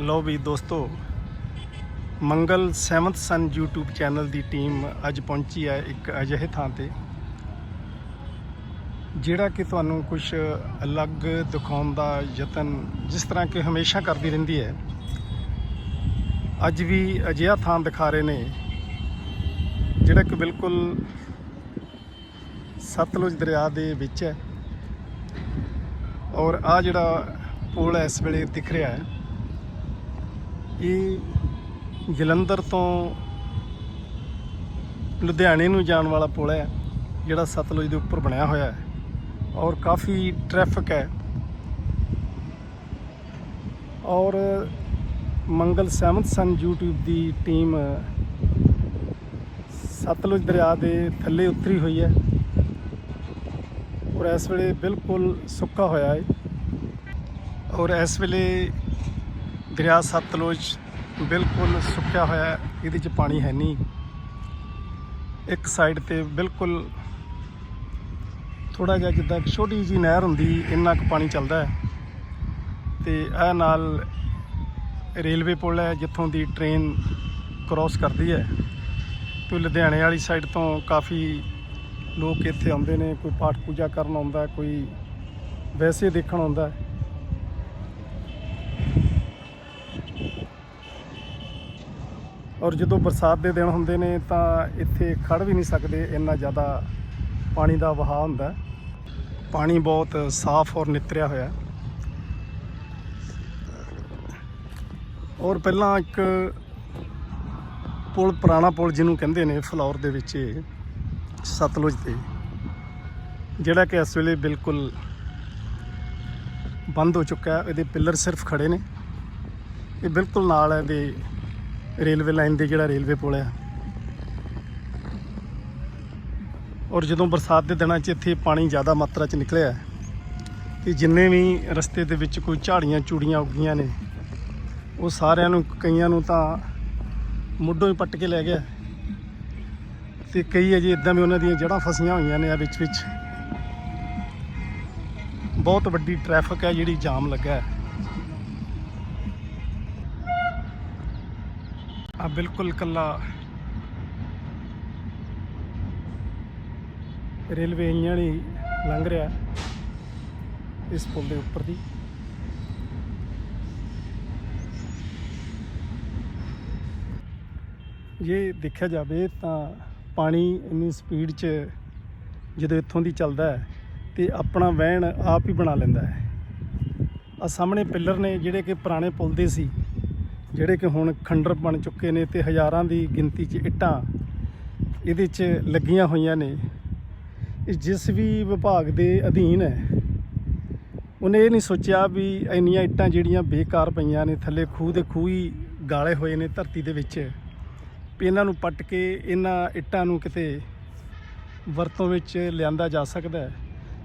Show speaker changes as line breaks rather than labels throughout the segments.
ਲੋ ਵੀ ਦੋਸਤੋ, ਮੰਗਲ 7th ਸਨ YouTube ਚੈਨਲ ਦੀ ਟੀਮ ਅੱਜ ਪਹੁੰਚੀ ਹੈ ਇੱਕ ਅਜਿਹੇ ਥਾਂ ਤੇ, ਜਿਹੜਾ ਕਿ ਤੁਹਾਨੂੰ ਕੁਝ ਅਲੱਗ ਦਿਖਾਉਣ ਦਾ ਯਤਨ ਜਿਸ ਤਰ੍ਹਾਂ ਕਿ ਹਮੇਸ਼ਾ ਕਰਦੀ ਰਹਿੰਦੀ ਹੈ। ਅੱਜ ਵੀ ਅਜਿਹਾ ਥਾਂ ਦਿਖਾ ਰਹੇ ਨੇ, ਜਿਹੜਾ ਕਿ ਬਿਲਕੁਲ ਸਤਲੁਜ ਦਰਿਆ ਦੇ ਵਿੱਚ ਹੈ ਔਰ ਆ ਜਿਹੜਾ ਪੁਲ ਇਸ ਵੇਲੇ ਦਿਖ ਰਿਹਾ ਹੈ। ਇਹ ਜਲੰਧਰ ਤੋਂ ਲੁਧਿਆਣੇ ਨੂੰ ਜਾਣ ਵਾਲਾ ਪੁਲ ਹੈ, ਜਿਹੜਾ ਸਤਲੁਜ ਦੇ ਉੱਪਰ ਬਣਿਆ ਹੋਇਆ ਹੈ ਔਰ ਕਾਫੀ ਟ੍ਰੈਫਿਕ ਹੈ। ਔਰ ਮੰਗਲ ਸਹਿਮਤ ਸਨ YouTube ਦੀ ਟੀਮ ਸਤਲੁਜ ਦਰਿਆ ਦੇ ਥੱਲੇ ਉਤਰੀ ਹੋਈ ਹੈ ਔਰ ਇਸ ਵੇਲੇ ਬਿਲਕੁਲ ਸੁੱਕਾ ਹੋਇਆ ਹੈ। ਔਰ ਇਸ ਵੇਲੇ ਦਰਿਆ ਸਤਲੁਜ ਬਿਲਕੁਲ ਸੁੱਕਿਆ ਹੋਇਆ ਹੈ, ਇਹਦੇ 'ਚ ਪਾਣੀ ਹੈ ਨਹੀਂ। ਇੱਕ ਸਾਈਡ ਤੇ ਬਿਲਕੁਲ ਥੋੜਾ ਜਿਹਾ ਜਿੱਦਾਂ ਛੋਟੀ ਜੀ ਨਹਿਰ ਹੁੰਦੀ, ਇੰਨਾ ਕੁ ਪਾਣੀ ਚੱਲਦਾ ਹੈ। ਤੇ ਇਹ ਨਾਲ ਰੇਲਵੇ ਪੁਲ ਹੈ, ਜਿੱਥੋਂ ਦੀ ਟ੍ਰੇਨ ਕ੍ਰਾਸ ਕਰਦੀ ਹੈ। ਤੇ ਲੁਧਿਆਣੇ ਵਾਲੀ ਸਾਈਡ ਤੋਂ ਕਾਫੀ ਲੋਕ ਇੱਥੇ ਆਉਂਦੇ ਨੇ, ਕੋਈ ਪਾਠ ਪੂਜਾ ਕਰਨ ਆਉਂਦਾ, ਕੋਈ ਵੈਸੇ ਦੇਖਣ ਆਉਂਦਾ ਹੈ ਔਰ ਜਦੋਂ ਬਰਸਾਤ ਦੇ ਦਿਨ ਹੁੰਦੇ ਨੇ ਤਾਂ ਇੱਥੇ ਖੜ ਵੀ ਨਹੀਂ ਸਕਦੇ, ਇੰਨਾ ਜ਼ਿਆਦਾ ਪਾਣੀ ਦਾ ਵਹਾਅ ਹੁੰਦਾ ਪਾਣੀ ਬਹੁਤ ਸਾਫ਼ ਔਰ ਨਿਤਰਿਆ ਹੋਇਆ ਔਰ ਪਹਿਲਾਂ ਇੱਕ ਪੁਲ, ਪੁਰਾਣਾ ਪੁਲ ਜਿਹਨੂੰ ਕਹਿੰਦੇ ਨੇ ਫਲੌਰ ਦੇ ਵਿੱਚ ਸਤਲੁਜ ਤੇ, ਜਿਹੜਾ ਕਿ ਇਸ ਵੇਲੇ ਬਿਲਕੁਲ ਬੰਦ ਹੋ ਚੁੱਕਾ ਹੈ। ਇਹਦੇ ਪਿੱਲਰ ਸਿਰਫ ਖੜੇ ਨੇ। ਇਹ ਬਿਲਕੁਲ ਨਾਲ ਇਹਦੇ ਰੇਲਵੇ ਲਾਈਨ ਦੇ ਜਿਹੜਾ ਰੇਲਵੇ ਪੁਲ ਹੈ। ਔਰ ਜਦੋਂ ਬਰਸਾਤ ਦੇ ਦਿਨਾਂ 'ਚ ਇੱਥੇ ਪਾਣੀ ਜ਼ਿਆਦਾ ਮਾਤਰਾ 'ਚ ਨਿਕਲਿਆ ਹੈ, ਤੇ ਜਿੰਨੇ ਵੀ ਰਸਤੇ ਦੇ ਵਿੱਚ ਕੋਈ ਝਾੜੀਆਂ ਚੂੜੀਆਂ ਉੱਗੀਆਂ ਨੇ ਉਹ ਸਾਰਿਆਂ ਨੂੰ ਕਈਆਂ ਨੂੰ ਤਾਂ ਮੁੱਢੋਂ ਹੀ ਪੱਟ ਕੇ ਲੈ ਗਿਆ। ਤੇ ਕਈ ਅਜੇ ਇਦਾਂ ਵੀ ਉਹਨਾਂ ਦੀਆਂ ਜੜ੍ਹਾਂ ਫਸੀਆਂ ਹੋਈਆਂ ਨੇ ਆ ਵਿੱਚ ਵਿੱਚ। ਬਹੁਤ ਵੱਡੀ ਟ੍ਰੈਫਿਕ ਹੈ ਜਿਹੜੀ ਜਾਮ ਲੱਗਾ ਹੈ। ਆ ਬਿਲਕੁਲ ਕੱਲਾ ਰੇਲਵੇ ਇੰਜਣ ਹੀ ਲੰਘ ਰਿਹਾ ਇਸ ਪੁਲ ਦੇ ਉੱਪਰ ਦੀ। ਜੇ ਦੇਖਿਆ ਜਾਵੇ ਤਾਂ ਪਾਣੀ ਇੰਨੀ ਸਪੀਡ 'ਚ ਜਦੋਂ ਇੱਥੋਂ ਦੀ ਚੱਲਦਾ ਹੈ ਤੇ ਆਪਣਾ ਵਹਿਣ ਆਪ ਹੀ ਬਣਾ ਲੈਂਦਾ ਹੈ। ਆ ਸਾਹਮਣੇ ਪਿੱਲਰ ਨੇ ਜਿਹੜੇ ਕਿ ਪੁਰਾਣੇ ਪੁਲ ਦੇ ਸੀ। ਜਿਹੜੇ ਕਿ ਹੁਣ ਖੰਡਰ ਬਣ ਚੁੱਕੇ ਨੇ ਤੇ ਹਜ਼ਾਰਾਂ ਦੀ ਗਿਣਤੀ 'ਚ ਇੱਟਾਂ ਇਹਦੇ 'ਚ ਲੱਗੀਆਂ ਹੋਈਆਂ ਨੇ। ਇਹ ਜਿਸ ਵੀ ਵਿਭਾਗ ਦੇ ਅਧੀਨ ਹੈ, ਉਹਨੇ ਇਹ ਨਹੀਂ ਸੋਚਿਆ ਵੀ ਇੰਨੀਆਂ ਇੱਟਾਂ ਜਿਹੜੀਆਂ ਬੇਕਾਰ ਪਈਆਂ ਨੇ, ਥੱਲੇ ਖੂਹ ਦੇ ਖੂਹ ਹੀ ਗਾਲੇ ਹੋਏ ਨੇ ਧਰਤੀ ਦੇ ਵਿੱਚ, ਵੀ ਇਹਨਾਂ ਨੂੰ ਪੱਟ ਕੇ ਇਹਨਾਂ ਇੱਟਾਂ ਨੂੰ ਕਿਤੇ ਵਰਤੋਂ ਵਿੱਚ ਲਿਆਂਦਾ ਜਾ ਸਕਦਾ ਹੈ।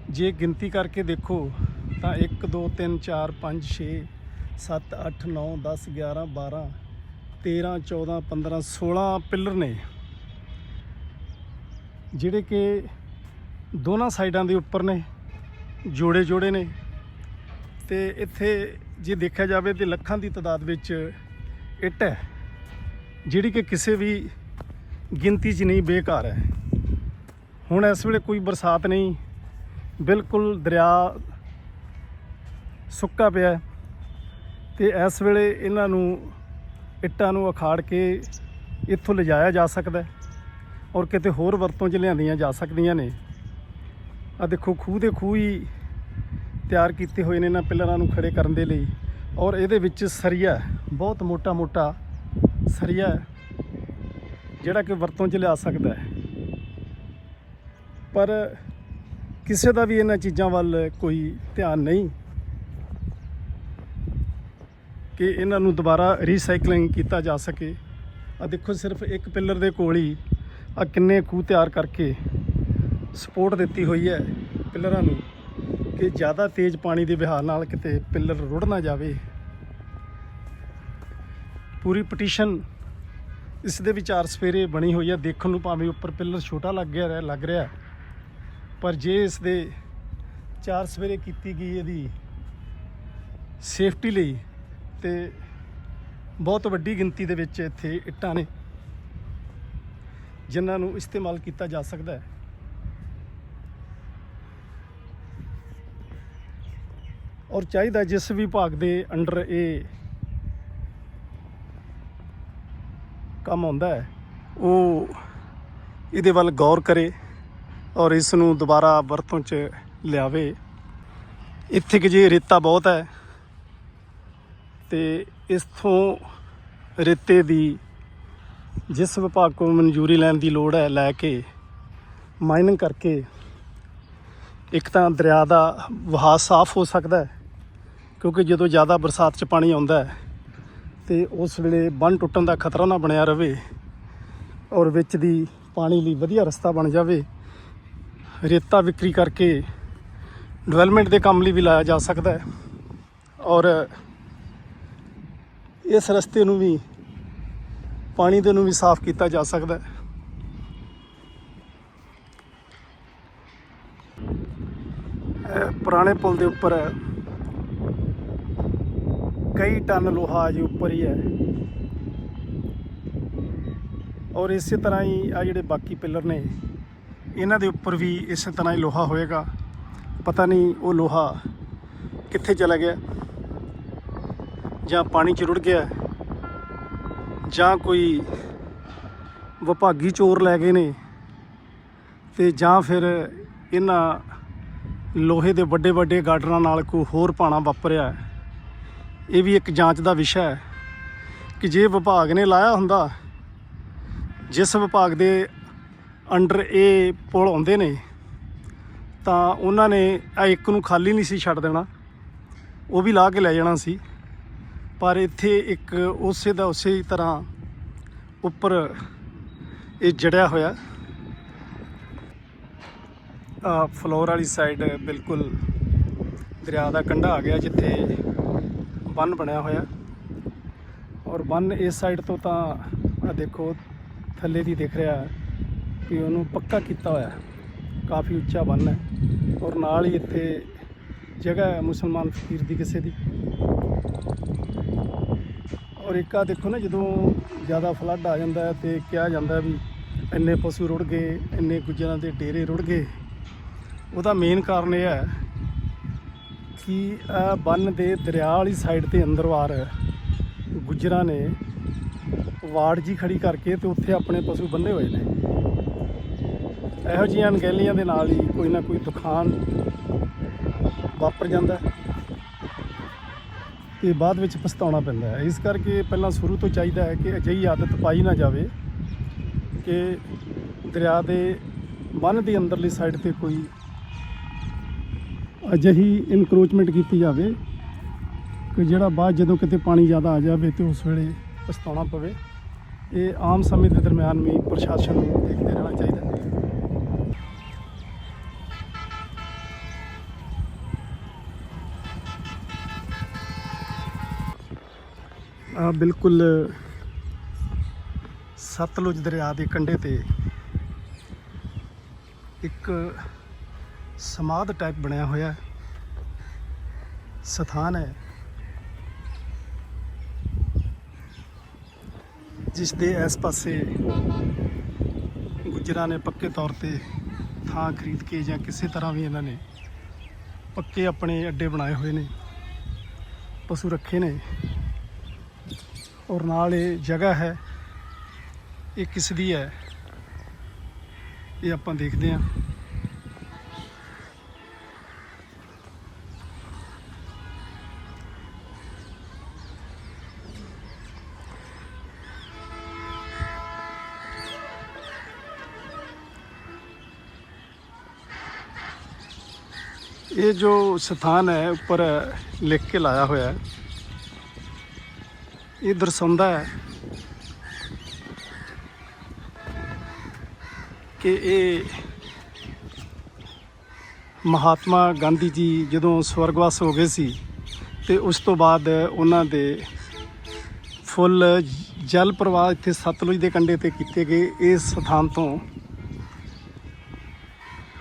ਜੇ ਗਿਣਤੀ ਕਰਕੇ ਦੇਖੋ ਤਾਂ 1 2 3 4 5 6 7 8 9 10 11 12 13 14 15 16 ਪਿੱਲਰ ਨੇ। ਜਿਹੜੇ ਕਿ ਦੋਨਾਂ ਸਾਈਡਾਂ ਦੇ ਉੱਪਰ ਨੇ, ਜੋੜੇ ਜੋੜੇ ਨੇ। ਤੇ ਇੱਥੇ ਜੇ ਦੇਖਿਆ ਜਾਵੇ ਤੇ ਲੱਖਾਂ ਦੀ ਤਾਦਾਦ ਵਿੱਚ ਇੱਟ ਹੈ, ਜਿਹੜੀ ਕਿ ਕਿਸੇ ਵੀ ਗਿਣਤੀ 'ਚ ਨਹੀਂ ਬੇਕਾਰ ਹੈ। ਹੁਣ ਇਸ ਵੇਲੇ ਕੋਈ ਬਰਸਾਤ ਨਹੀਂ, ਬਿਲਕੁਲ ਦਰਿਆ ਸੁੱਕਾ ਪਿਆ ਹੈ। ਤੇ ਇਸ ਵੇਲੇ ਇਹਨਾਂ ਨੂੰ ਇੱਟਾਂ ਨੂੰ ਅਖਾੜ ਕੇ ਇੱਥੋਂ ਲਿਜਾਇਆ ਜਾ ਸਕਦਾ ਹੈ ਔਰ ਕਿਤੇ ਹੋਰ ਵਰਤੋਂ 'ਚ ਲਿਆਂਦੀਆਂ ਜਾ ਸਕਦੀਆਂ ਨੇ। ਆ ਦੇਖੋ, ਖੂਹ ਦੇ ਖੂਹ ਹੀ ਤਿਆਰ ਕੀਤੇ ਹੋਏ ਨੇ ਇਹਨਾਂ ਪਿੱਲਰਾਂ ਨੂੰ ਖੜੇ ਕਰਨ ਦੇ ਲਈ ਔਰ ਇਹਦੇ ਵਿੱਚ ਸਰੀਆ ਬਹੁਤ ਮੋਟਾ ਮੋਟਾ ਸਰੀਆ ਜਿਹੜਾ ਕਿ ਵਰਤੋਂ 'ਚ ਲਿਆ ਸਕਦਾ ਹੈ। ਪਰ ਕਿਸੇ ਦਾ ਵੀ ਇਹਨਾਂ ਚੀਜ਼ਾਂ ਵੱਲ ਕੋਈ ਧਿਆਨ ਨਹੀਂ। ਕਿ ਇਹਨਾਂ ਨੂੰ ਦੁਬਾਰਾ ਰੀਸਾਈਕਲਿੰਗ ਕੀਤਾ ਜਾ ਸਕੇ। ਆ ਦੇਖੋ ਸਿਰਫ ਇੱਕ ਪਿੱਲਰ ਦੇ ਕੋਲ ਹੀ ਆ ਕਿੰਨੇ ਖੂਹ ਤਿਆਰ ਕਰਕੇ ਸਪੋਰਟ ਦਿੱਤੀ ਹੋਈ ਹੈ ਪਿੱਲਰਾਂ ਨੂੰ ਕਿ ਜ਼ਿਆਦਾ ਤੇਜ਼ ਪਾਣੀ ਦੇ ਵਹਾਅ ਨਾਲ ਕਿਤੇ ਪਿੱਲਰ ਰੁੜ ਨਾ ਜਾਵੇ। ਪੂਰੀ ਪਟੀਸ਼ਨ ਇਸ ਦੇ ਵਿਚਾਰ ਸਫੇਰੇ ਬਣੀ ਹੋਈ ਹੈ। ਦੇਖਣ ਨੂੰ ਭਾਵੇਂ ਉੱਪਰ ਪਿੱਲਰ ਛੋਟਾ ਲੱਗ ਗਿਆ ਲੱਗ ਰਿਹਾ ਪਰ ਜੇ ਇਸ ਦੇ ਚਾਰ ਸਵੇਰੇ ਕੀਤੀ ਗਈ ਇਹਦੀ ਸੇਫਟੀ ਲਈ ਤੇ ਬਹੁਤ ਵੱਡੀ ਗਿਣਤੀ ਦੇ ਵਿੱਚ ਇੱਥੇ ਇੱਟਾਂ ਨੇ, ਜਿਨ੍ਹਾਂ ਨੂੰ ਇਸਤੇਮਾਲ ਕੀਤਾ ਜਾ ਸਕਦਾ ਹੈ। ਔਰ ਚਾਹੀਦਾ ਜਿਸ ਵਿਭਾਗ ਦੇ ਅੰਡਰ ਇਹ ਕੰਮ ਆਉਂਦਾ ਹੈ, ਉਹ ਇਹਦੇ ਵੱਲ ਗੌਰ ਕਰੇ ਔਰ ਇਸ ਨੂੰ ਦੁਬਾਰਾ ਵਰਤੋਂ 'ਚ ਲਿਆਵੇ। ਇੱਥੇ ਕਿ ਜੇ ਰੇਤਾ ਬਹੁਤ ਹੈ ਤੇ ਇਸਥੋਂ ਰੇਤੇ ਦੀ ਜਿਸ ਵਿਭਾਗ ਕੋਲ ਮਨਜ਼ੂਰੀ ਲੈਣ ਦੀ ਲੋੜ ਹੈ, ਲੈ ਕੇ ਮਾਈਨਿੰਗ ਕਰਕੇ ਇੱਕ ਤਾਂ ਦਰਿਆ ਦਾ ਵਹਾਅ ਸਾਫ਼ ਹੋ ਸਕਦਾ ਹੈ, ਕਿਉਂਕਿ ਜਦੋਂ ਜ਼ਿਆਦਾ ਬਰਸਾਤ 'ਚ ਪਾਣੀ ਆਉਂਦਾ ਹੈ ਤੇ ਉਸ ਵੇਲੇ ਬੰਨ ਟੁੱਟਣ ਦਾ ਖਤਰਾ ਨਾ ਬਣਿਆ ਰਹੇ ਔਰ ਵਿੱਚ ਦੀ ਪਾਣੀ ਲਈ ਵਧੀਆ ਰਸਤਾ ਬਣ ਜਾਵੇ, ਰੇਤਾ ਵਿਕਰੀ ਕਰਕੇ ਡਿਵੈਲਪਮੈਂਟ ਦੇ ਕੰਮ ਲਈ ਵੀ ਲਾਇਆ ਜਾ ਸਕਦਾ ਹੈ ਔਰ ਇਸ ਰਸਤੇ ਨੂੰ ਵੀ, ਪਾਣੀ ਦੇ ਨੂੰ ਵੀ ਸਾਫ਼ ਕੀਤਾ ਜਾ ਸਕਦਾ ਹੈ। ਪੁਰਾਣੇ ਪੁਲ ਦੇ ਉੱਪਰ ਕਈ ਟਨ ਲੋਹਾ ਅਜੇ ਉੱਪਰ ਹੀ ਹੈ। ਔਰ ਇਸੇ ਤਰ੍ਹਾਂ ਹੀ ਆ ਜਿਹੜੇ ਬਾਕੀ ਪਿੱਲਰ ਨੇ, ਇਹਨਾਂ ਦੇ ਉੱਪਰ ਵੀ ਇਸੇ ਤਰ੍ਹਾਂ ਹੀ ਲੋਹਾ ਹੋਏਗਾ। ਪਤਾ ਨਹੀਂ ਉਹ ਲੋਹਾ ਕਿੱਥੇ ਚਲਾ ਗਿਆ। ਜਾਂ ਪਾਣੀ 'ਚ ਰੁੜ ਗਿਆ, ਜਾਂ ਕੋਈ ਵਿਭਾਗੀ ਚੋਰ ਲੈ ਗਏ ਨੇ, ਤੇ ਜਾਂ ਫਿਰ ਇਹਨਾਂ ਲੋਹੇ ਦੇ ਵੱਡੇ ਵੱਡੇ ਗਾਰਡਰਾਂ ਨਾਲ ਕੋਈ ਹੋਰ ਪਾਣਾ ਵਾਪਰਿਆ ਇਹ ਵੀ ਇੱਕ ਜਾਂਚ ਦਾ ਵਿਸ਼ਾ ਹੈ ਕਿ ਜੇ ਵਿਭਾਗ ਨੇ ਲਾਇਆ ਹੁੰਦਾ, ਜਿਸ ਵਿਭਾਗ ਦੇ ਅੰਡਰ ਇਹ ਪੁਲ ਆਉਂਦੇ ਨੇ, ਤਾਂ ਉਹਨਾਂ ਨੇ ਆ ਇੱਕ ਨੂੰ ਖਾਲੀ ਨਹੀਂ ਸੀ ਛੱਡ ਦੇਣਾ, ਉਹ ਵੀ ਲਾ ਕੇ ਲੈ ਜਾਣਾ ਸੀ। ਪਰ ਇੱਥੇ ਇੱਕ ਉਸੇ ਦਾ ਉਸੇ ਤਰ੍ਹਾਂ ਉੱਪਰ ਇਹ ਜੜਿਆ ਹੋਇਆ। ਆ ਫਲੋਰ ਵਾਲੀ ਸਾਈਡ ਬਿਲਕੁਲ ਦਰਿਆ ਦਾ ਕੰਢਾ ਆ ਗਿਆ ਜਿੱਥੇ ਬੰਨ ਬਣਿਆ ਹੋਇਆ। ਔਰ ਬੰਨ ਇਸ ਸਾਈਡ ਤੋਂ ਤਾਂ ਆ ਦੇਖੋ, ਥੱਲੇ ਦੀ ਦਿਖ ਰਿਹਾ ਕਿ ਉਹਨੂੰ ਪੱਕਾ ਕੀਤਾ ਹੋਇਆ। ਕਾਫੀ ਉੱਚਾ ਬੰਨ ਹੈ ਔਰ ਨਾਲ ਹੀ ਇੱਥੇ ਜਗ੍ਹਾ ਹੈ ਮੁਸਲਮਾਨ ਫਕੀਰ ਦੀ ਕਿਸੇ ਦੀ। ਔਰ ਇੱਕ ਦੇਖੋ ਨਾ, ਜਦੋਂ ਜ਼ਿਆਦਾ ਫਲੱਡ ਆ ਜਾਂਦਾ ਹੈ ਤੇ ਕਿਹਾ ਜਾਂਦਾ ਵੀ ਇੰਨੇ ਪਸ਼ੂ ਰੁੜ ਗਏ, ਇੰਨੇ ਗੁੱਜਰਾਂ ਦੇ ਡੇਰੇ ਰੁੜ ਗਏ। ਉਹਦਾ ਮੇਨ ਕਾਰਨ ਇਹ ਹੈ ਕਿ ਬੰਨ ਦੇ ਦਰਿਆ ਵਾਲੀ ਸਾਈਡ ਤੇ ਅੰਦਰ ਵਾਰ ਗੁੱਜਰਾਂ ਨੇ ਵਾੜ ਜੀ ਖੜੀ ਕਰਕੇ ਤੇ ਉੱਥੇ ਆਪਣੇ ਪਸ਼ੂ ਬੰਨੇ ਹੋਏ ਨੇ। ਇਹੋ ਜਿਹੀਆਂ ਅਣਗਹਿਲੀਆਂ ਦੇ ਨਾਲ ਹੀ ਕੋਈ ਨਾ ਕੋਈ ਦੁਕਾਨ ਵਾਪਰ ਜਾਂਦਾ ਤੇ ਬਾਅਦ ਵਿੱਚ ਪਛਤਾਉਣਾ ਪੈਂਦਾ ਹੈ। ਇਸ ਕਰਕੇ ਪਹਿਲਾਂ ਸ਼ੁਰੂ ਤੋਂ ਚਾਹੀਦਾ ਹੈ ਕਿ ਅਜਿਹੀ ਆਦਤ ਪਾਈ ਨਾ ਜਾਵੇ ਕਿ ਦਰਿਆ ਦੇ ਬੰਨ ਦੀ ਅੰਦਰਲੀ ਸਾਈਡ ਤੇ ਕੋਈ ਅਜਿਹੀ ਇਨਕਰੋਚਮੈਂਟ ਕੀਤੀ ਜਾਵੇ ਕਿ ਜਿਹੜਾ ਬਾਅਦ ਜਦੋਂ ਕਿਤੇ ਪਾਣੀ ਜ਼ਿਆਦਾ ਆ ਜਾਵੇ ਤੇ ਉਸ ਵੇਲੇ ਪਛਤਾਉਣਾ ਪਵੇ। ਇਹ ਆਮ ਸਮੇਂ ਦੇ ਦਰਮਿਆਨ ਵੀ ਪ੍ਰਸ਼ਾਸਨ ਨੂੰ ਦੇਖਦੇ ਰਹਿਣਾ ਚਾਹੀਦਾ ਆ ਬਿਲਕੁਲ ਸਤਲੁਜ ਦਰਿਆ ਦੇ ਕੰਢੇ ਤੇ ਇੱਕ ਸਮਾਧ ਟਾਈਪ ਬਣਿਆ ਹੋਇਆ ਹੈ। ਸਥਾਨ ਹੈ ਜਿਸ ਦੇ ਇਸ ਪਾਸੇ ਗੁਜਰਾਂ ਨੇ ਪੱਕੇ ਤੌਰ ਤੇ ਥਾਂ ਖਰੀਦ ਕੇ ਜਾਂ ਕਿਸੇ ਤਰ੍ਹਾਂ ਵੀ ਇਹਨਾਂ ਨੇ ਪੱਕੇ ਆਪਣੇ ਅੱਡੇ ਬਣਾਏ ਹੋਏ ਨੇ, ਪਸ਼ੂ ਰੱਖੇ ਨੇ ਔਰ ਨਾਲ ਇਹ ਜਗ੍ਹਾ ਹੈ, ਇਹ ਕਿਸ ਦੀ ਹੈ? ਇਹ ਆਪਾਂ ਦੇਖਦੇ ਹਾਂ। ਇਹ ਜੋ ਸਥਾਨ ਹੈ, ਉੱਪਰ ਲਿਖ ਕੇ ਲਾਇਆ ਹੋਇਆ ਹੈ। ਇਹ ਦਰਸਾਉਂਦਾ ਹੈ ਕਿ ਇਹ ਮਹਾਤਮਾ ਗਾਂਧੀ ਜੀ ਜਦੋਂ ਸਵਰਗਵਾਸ ਹੋ ਗਏ ਸੀ ਤੇ ਉਸ ਤੋਂ ਬਾਅਦ ਉਹਨਾਂ ਦੇ ਫੁੱਲ ਜਲ ਪ੍ਰਵਾਹ ਇੱਥੇ ਸਤਲੁਜ ਦੇ ਕੰਢੇ ਤੇ ਕੀਤੇ ਗਏ। ਇਸ ਸਥਾਨ ਤੋਂ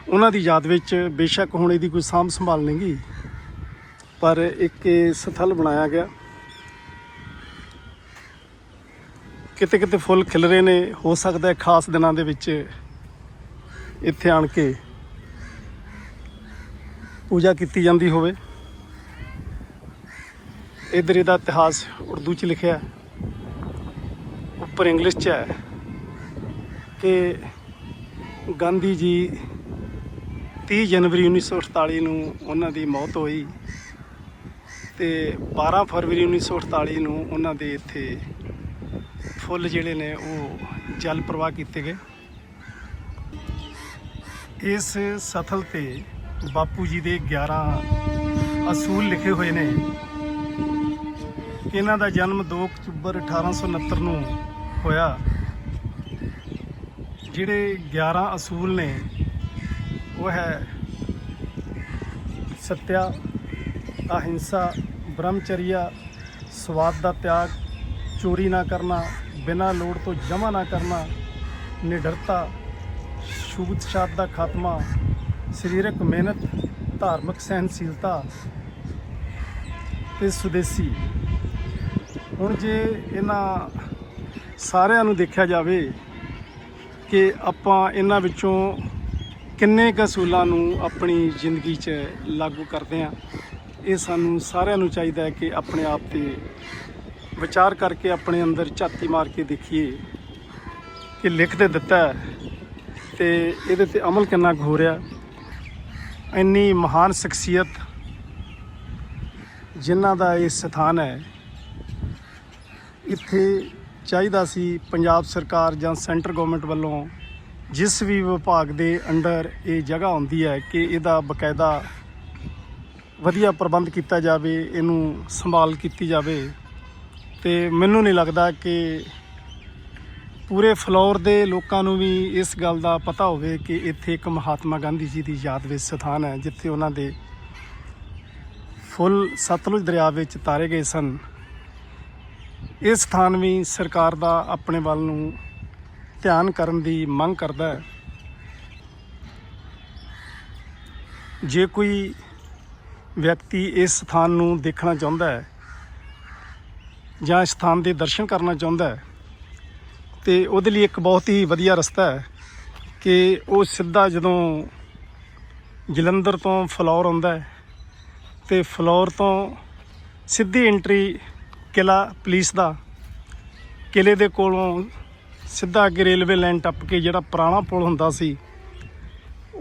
ਉਹਨਾਂ ਦੀ ਯਾਦ ਵਿੱਚ ਬੇਸ਼ੱਕ ਹੁਣ ਇਹਦੀ ਕੋਈ ਸਾਂਭ ਸੰਭਾਲ ਨਹੀਂ ਗੀ ਪਰ ਇੱਕ ਸਥਲ ਬਣਾਇਆ ਗਿਆ। ਕਿਤੇ ਕਿਤੇ ਫੁੱਲ ਖਿਲ ਰਹੇ ਨੇ। ਹੋ ਸਕਦਾ ਹੈ ਖਾਸ ਦਿਨਾਂ ਦੇ ਵਿੱਚ ਇੱਥੇ ਆਣ ਕੇ ਪੂਜਾ ਕੀਤੀ ਜਾਂਦੀ ਹੋਵੇ। ਇਧਰ ਇਹਦਾ ਇਤਿਹਾਸ ਉਰਦੂ ਚ ਲਿਖਿਆ ਉੱਪਰ ਇੰਗਲਿਸ਼ ਚ ਹੈ ਕਿ ਗਾਂਧੀ ਜੀ 30 ਜਨਵਰੀ 1948 ਨੂੰ ਉਹਨਾਂ ਦੀ ਮੌਤ ਹੋਈ ਤੇ 12 ਫਰਵਰੀ 1948 ਨੂੰ ਉਹਨਾਂ ਦੇ ਇੱਥੇ ਫੁੱਲ ਜਿਹੜੇ ਨੇ ਉਹ ਜਲ ਪ੍ਰਵਾਹ ਕੀਤੇ ਗਏ। ਇਸ ਸਥਲ ਤੇ ਬਾਪੂ ਜੀ ਦੇ 11 ਅਸੂਲ ਲਿਖੇ ਹੋਏ ਨੇ। ਇਹਨਾਂ ਦਾ ਜਨਮ 2 ਅਕਤੂਬਰ 1869 ਨੂੰ ਹੋਇਆ। ਜਿਹੜੇ 11 ਅਸੂਲ ਨੇ, ਉਹ ਹੈ ਸਤਿਆ, ਅਹਿੰਸਾ, ਬ੍ਰਹਮਚਰੀਆ, ਸਵਾਦ ਦਾ ਤਿਆਗ, ਚੋਰੀ ਨਾ ਕਰਨਾ ਬਿਨਾਂ ਲੋੜ ਤੋਂ ਜਮ੍ਹਾਂ ਨਾ ਕਰਨਾ, ਨਿਡਰਤਾ ਛੂਤ ਛਾਤ ਦਾ ਖਾਤਮਾ, ਸਰੀਰਕ ਮਿਹਨਤ, ਧਾਰਮਿਕ ਸਹਿਨਸ਼ੀਲਤਾ ਤੇ ਸੁਦੇਸੀ। ਹੁਣ ਜੇ ਇਹਨਾਂ ਸਾਰਿਆਂ ਨੂੰ ਦੇਖਿਆ ਜਾਵੇ ਕਿ ਆਪਾਂ ਇਹਨਾਂ ਵਿੱਚੋਂ ਕਿੰਨੇ ਕੁ ਅਸੂਲਾਂ ਨੂੰ ਆਪਣੀ ਜ਼ਿੰਦਗੀ 'ਚ ਲਾਗੂ ਕਰਦੇ ਹਾਂ, ਇਹ ਸਾਨੂੰ ਸਾਰਿਆਂ ਨੂੰ ਚਾਹੀਦਾ ਹੈ ਕਿ ਆਪਣੇ ਆਪ ਤੇ ਵਿਚਾਰ ਕਰਕੇ ਆਪਣੇ ਅੰਦਰ ਝਾਤੀ ਮਾਰ ਕੇ ਦੇਖੀਏ ਕਿ ਲਿਖ ਤੇ ਦਿੱਤਾ ਹੈ ਤੇ ਇਹਦੇ ਤੇ ਅਮਲ ਕਿੰਨਾ ਕੁ ਹੋ ਰਿਹਾ। ਇੰਨੀ ਮਹਾਨ ਸ਼ਖਸੀਅਤ ਜਿਨ੍ਹਾਂ ਦਾ ਇਹ ਸਥਾਨ ਹੈ, ਇੱਥੇ ਚਾਹੀਦਾ ਸੀ ਪੰਜਾਬ ਸਰਕਾਰ ਜਾਂ ਸੈਂਟਰ ਗਵਰਨਮੈਂਟ ਵੱਲੋਂ ਜਿਸ ਵੀ ਵਿਭਾਗ ਦੇ ਅੰਡਰ ਇਹ ਜਗ੍ਹਾ ਹੁੰਦੀ ਹੈ ਕਿ ਇਹਦਾ ਬਕਾਇਦਾ ਵਧੀਆ ਪ੍ਰਬੰਧ ਕੀਤਾ ਜਾਵੇ, ਇਹਨੂੰ ਸੰਭਾਲ ਕੀਤੀ ਜਾਵੇ। ਤੇ ਮੈਨੂੰ ਨਹੀਂ ਲੱਗਦਾ ਕਿ ਪੂਰੇ ਫਲੋਰ ਦੇ ਲੋਕਾਂ ਨੂੰ ਵੀ ਇਸ ਗੱਲ ਦਾ ਪਤਾ ਹੋਵੇ ਕਿ ਇੱਥੇ ਇੱਕ ਮਹਾਤਮਾ ਗਾਂਧੀ ਜੀ ਦੀ ਯਾਦ ਵਿੱਚ ਸਥਾਨ ਹੈ, ਜਿੱਥੇ ਉਹਨਾਂ ਦੇ ਫੁੱਲ ਸਤਲੁਜ ਦਰਿਆ ਵਿੱਚ ਤਾਰੇ ਗਏ ਸਨ। ਇਹ ਸਥਾਨ ਵੀ ਸਰਕਾਰ ਦਾ ਆਪਣੇ ਵੱਲ ਨੂੰ ਧਿਆਨ ਕਰਨ ਦੀ ਮੰਗ ਕਰਦਾ ਹੈ। ਜੇ ਕੋਈ ਵਿਅਕਤੀ ਇਸ ਸਥਾਨ ਨੂੰ ਦੇਖਣਾ ਚਾਹੁੰਦਾ ਹੈ ਜਾਂ ਇਸ ਸਥਾਨ ਦੇ ਦਰਸ਼ਨ ਕਰਨਾ ਚਾਹੁੰਦਾ ਹੈ, ਤੇ ਉਹਦੇ ਲਈ ਇੱਕ ਬਹੁਤ ਹੀ ਵਧੀਆ ਰਸਤਾ ਹੈ ਕਿ ਉਹ ਸਿੱਧਾ ਜਦੋਂ ਜਲੰਧਰ ਤੋਂ ਫਲੌਰ ਆਉਂਦਾ ਹੈ, ਤੇ ਫਲੌਰ ਤੋਂ ਸਿੱਧੀ ਐਂਟਰੀ ਕਿਲਾ ਪੁਲਿਸ ਦਾ, ਕਿਲੇ ਦੇ ਕੋਲੋਂ ਸਿੱਧਾ ਅੱਗੇ ਰੇਲਵੇ ਲਾਈਨ ਟੱਪ ਕੇ ਜਿਹੜਾ ਪੁਰਾਣਾ ਪੁਲ ਹੁੰਦਾ ਸੀ,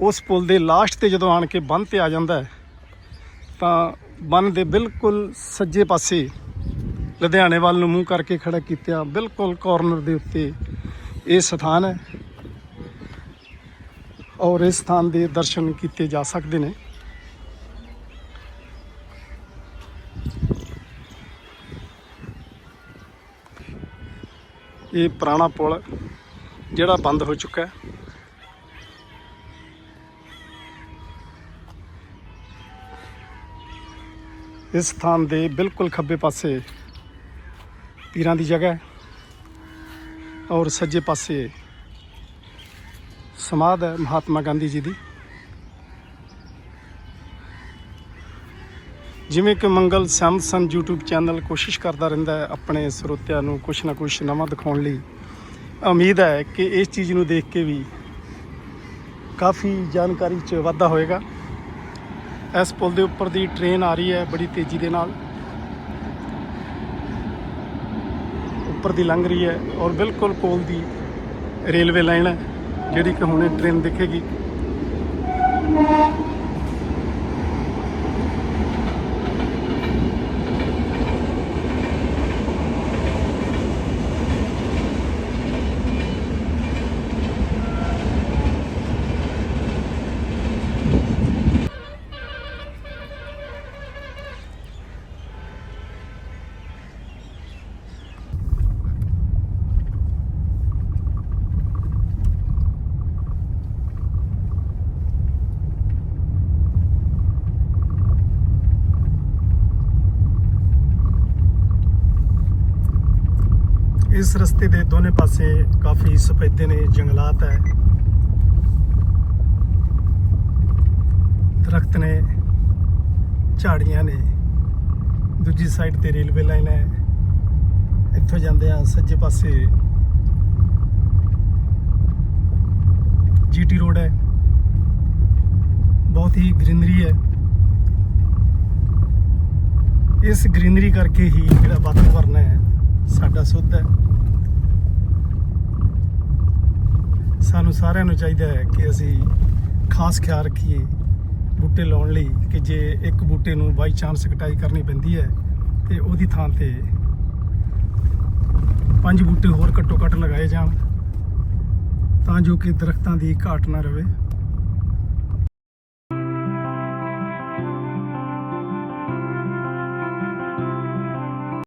ਉਸ ਪੁਲ ਦੇ ਲਾਸਟ ਤੇ ਜਦੋਂ ਆਣ ਕੇ ਬੰਨ ਤੇ ਆ ਜਾਂਦਾ ਹੈ, ਤਾਂ ਬੰਨ ਦੇ ਬਿਲਕੁਲ ਸੱਜੇ ਪਾਸੇ ਲੁਧਿਆਣੇ ਵੱਲ ਨੂੰ ਮੂੰਹ ਕਰਕੇ ਖੜਾ ਕੀਤਾ। ਬਿਲਕੁਲ ਕਾਰਨਰ ਦੇ ਉੱਤੇ ਇਹ ਸਥਾਨ ਹੈ। ਔਰ ਇਸ ਸਥਾਨ ਦੇ ਦਰਸ਼ਨ ਕੀਤੇ ਜਾ ਸਕਦੇ ਨੇ। ਇਹ ਪੁਰਾਣਾ ਪੁਲ ਜਿਹੜਾ ਬੰਦ ਹੋ ਚੁੱਕਾ ਹੈ। ਇਸ ਸਥਾਨ ਦੇ ਬਿਲਕੁਲ ਖੱਬੇ ਪਾਸੇ ਪੀਰਾਂ ਦੀ ਜਗ੍ਹਾ ਹੈ। ਔਰ ਸੱਜੇ ਪਾਸੇ ਸਮਾਧ ਹੈ ਮਹਾਤਮਾ ਗਾਂਧੀ ਜੀ ਦੀ। ਜਿਵੇਂ ਕਿ ਮੰਗਲ ਸੈਮਸਨ YouTube ਚੈਨਲ ਕੋਸ਼ਿਸ਼ ਕਰਦਾ ਰਹਿੰਦਾ ਹੈ ਆਪਣੇ ਸਰੋਤਿਆਂ ਨੂੰ ਕੁਛ ਨਾ ਕੁਛ ਨਵਾਂ ਦਿਖਾਉਣ ਲਈ। ਉਮੀਦ ਹੈ ਕਿ ਇਸ ਚੀਜ਼ ਨੂੰ ਦੇਖ ਕੇ ਵੀ ਕਾਫੀ ਜਾਣਕਾਰੀ 'ਚ ਵਾਧਾ ਹੋਏਗਾ। ਇਸ ਪੁਲ ਦੇ ਉੱਪਰ ਦੀ ਟ੍ਰੇਨ ਆ ਰਹੀ ਹੈ ਬੜੀ ਤੇਜ਼ੀ ਦੇ ਨਾਲ। ਉੱਪਰ ਦੀ ਲੰਘ ਰਹੀ ਹੈ ਔਰ ਬਿਲਕੁਲ ਕੋਲ ਦੀ ਰੇਲਵੇ ਲਾਈਨ ਹੈ, ਜਿਹੜੀ ਕਿ ਹੁਣੇ ਟ੍ਰੇਨ ਦਿਖੇਗੀ। ਇਸ ਰਸਤੇ ਦੇ ਦੋਨੇ ਪਾਸੇ ਕਾਫੀ ਸਫੈਦੇ ਨੇ, ਜੰਗਲਾਤ ਹੈ। ਦਰਖਤ ਨੇ, ਝਾੜੀਆਂ ਨੇ। ਦੂਜੀ ਸਾਈਡ ਤੇ ਰੇਲਵੇ ਲਾਈਨ ਹੈ। ਇੱਥੋਂ ਜਾਂਦੇ ਆ ਸੱਜੇ ਪਾਸੇ। ਜੀਟੀ ਰੋਡ ਹੈ। ਬਹੁਤ ਹੀ ਗ੍ਰੀਨਰੀ ਹੈ। ਇਸ ਗ੍ਰੀਨਰੀ ਕਰਕੇ ਹੀ ਜਿਹੜਾ ਵਾਤਾਵਰਨ ਹੈ ਸਾਡਾ ਸੁੱਧ ਹੈ। ਸਾਨੂੰ ਸਾਰਿਆਂ ਨੂੰ ਚਾਹੀਦਾ ਹੈ ਕਿ ਅਸੀਂ ਖਾਸ ਖਿਆਲ ਰੱਖੀਏ ਬੂਟੇ ਲਾਉਣ ਲਈ ਕਿ ਜੇ ਇੱਕ ਬੂਟੇ ਨੂੰ ਬਾਈ ਚਾਂਸ ਕਟਾਈ ਕਰਨੀ ਪੈਂਦੀ ਹੈ ਤੇ ਉਹਦੀ ਥਾਂ ਤੇ ਪੰਜ ਬੂਟੇ ਹੋਰ ਘੱਟੋ ਘੱਟ ਲਗਾਏ ਜਾਣ ਤਾਂ ਜੋ ਕਿ ਦਰਖਤਾਂ ਦੀ ਘਾਟ ਨਾ ਰਵੇ।